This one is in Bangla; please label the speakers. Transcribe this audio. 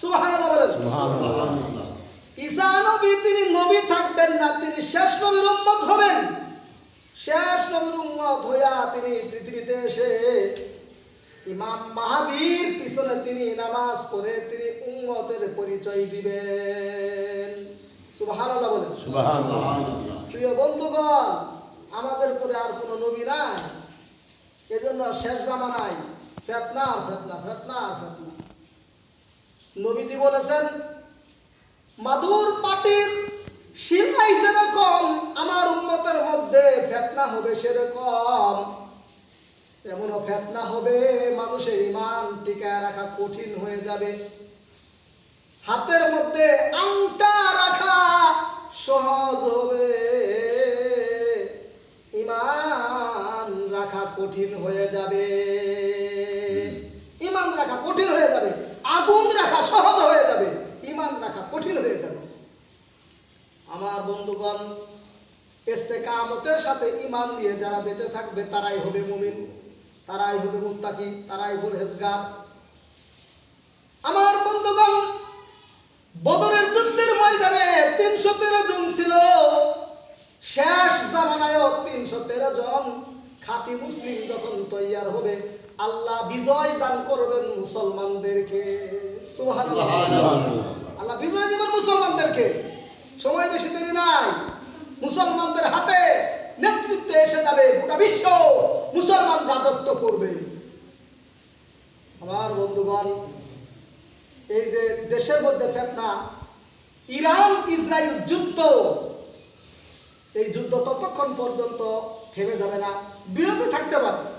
Speaker 1: সুবহানাল্লাহ ঈসা নবী তিনি নবী থাকবেন না তিনি শেষ নবীর উম্মত হবেন। শেষ নবীর উম্মত হইয়া তিনি পৃথিবীতে এসে ইমাম মাহাদির পিছনে তিনি নামাজ পড়ে তিনি উম্মতের পরিচয় দিবেন। সুবহানাল্লাহ বলেন। প্রিয় বন্ধুগণ আমাদের পরে আর কোনো নবী নাই। এজন্য শেষ জামানায় ফেতনা আর ফেতনা ফেতনা আর ফেতনা। নবীজি বলেছেন, মাদুর পাটির শিলাই যেরকম, আমার উন্মতের মধ্যে ফেতনা হবে সেরকম। এমনও ফেতনা হবে, মানুষের ইমান টিকায় রাখা কঠিন হয়ে যাবে। হাতের মধ্যে আংটা রাখা সহজ হবে। ইমান রাখা কঠিন হয়ে যাবে। ইমান রাখা কঠিন হয়ে যাবে আগুন রাখা সহজ হয়ে যাবে ইমান রাখা কঠিন হয়ে যাবে। আমার বন্ধুগণ, ইস্তেকামতের সাথে ইমান নিয়ে যারা বেঁচে থাকবে, তারাই হবে মুমিন, তারাই হবে মুত্তাকি, তারাই পরহেজগার। আমার বন্ধুগণ, বদরের যুদ্ধের ময়দানে তিনশো তেরো জন ছিল। শেষ জামানায়ও তিনশো তেরো জন খাঁটি মুসলিম যখন তৈয়ার হবে, আল্লাহ বিজয় দান করবেন মুসলমানদেরকে। সুবহানাল্লাহ। বিজয় দিবেন মুসলমানদেরকে। সময় বেশি দেরি নাই। মুসলমানদের হাতে নেতৃত্ব এসে যাবে গোটা বিশ্ব। মুসলমান রাজত্ব করবে। আমার বন্ধুগণ, এই যে দেশের মধ্যে ফেতনা, ইরান ইসরায়েল যুদ্ধ, এই যুদ্ধ ততক্ষণ পর্যন্ত থেমে যাবে না, বিরতি থাকতে পারে।